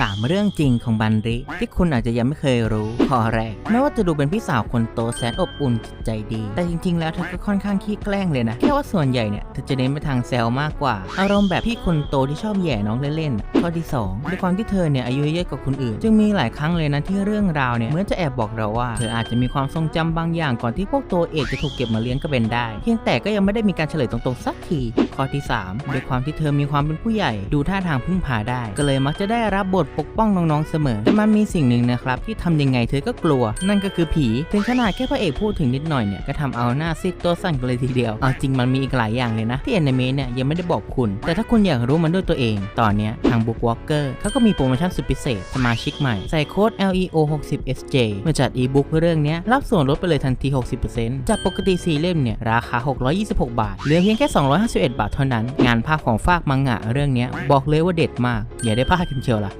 3 เรื่องจริงของบันริ ที่คุณอาจจะยังไม่เคยรู้ ข้อแรกแม้ว่าจะดูเป็นพี่สาวคนโตแสนอบอุ่นจิตใจดี แต่จริง ๆ แล้วเธอก็ค่อนข้างขี้แกล้งเลยนะ แค่ว่าส่วนใหญ่เนี่ยเธอจะเน้นไปทางแซวมากกว่า อารมณ์แบบพี่คนโตที่ชอบแย่น้องเล่นๆข้อที่2ด้วยความที่เธอเนี่ยอายุเยอะกว่าคนอื่น จึงมีหลายครั้งเลยนะที่เรื่องราวเนี่ยเหมือนจะแอบบอกเราว่าเธออาจจะมีความทรงจำบางอย่างก่อนที่พวกตัวเอกจะถูกเก็บมาเลี้ยงก็เป็นได้ เพียงแต่ก็ยังไม่ได้มีการเฉลยตรงๆสักทีข้อที่3ด้วยความที่เธอมีความเป็นผู้ใหญ่ ดูท่าทางพึ่งพาได้ ก็เลยมักจะได้รับบทปกป้องน้องๆเสมอ แต่มันมีสิ่งหนึ่งนะครับที่ทำยังไงเธอก็กลัว นั่นก็คือผี ถึงขนาดแค่พระเอกพูดถึงนิดหน่อยเนี่ยก็ทำเอาหน้าซีดตัวสั่นกันเลยทีเดียว เอาจริงมันมีอีกหลายอย่างเลยนะ ที่แอนิเมะเนี่ยยังไม่ได้บอกคุณ แต่ถ้าคุณอยากรู้มันด้วยตัวเอง ตอนนี้ทาง Bookwalker เขาก็มีโปรโมชั่นสุดพิเศษ สมาชิกใหม่ใส่โค้ด LEO 60 SJ เมื่อจัดอีบุ๊กเรื่องนี้รับส่วนลดไปเลยทันที 60%จากปกติ4เล่มเนี่ยราคา 626 บาทเหลือเพียงแค่ 251 บาทเท่านั้น งานภาพของฝากมังงะเรื่องนี้ยบอกเลยว่าเด็ดมาก อย่าได้พลาดกันเชียวล่ะ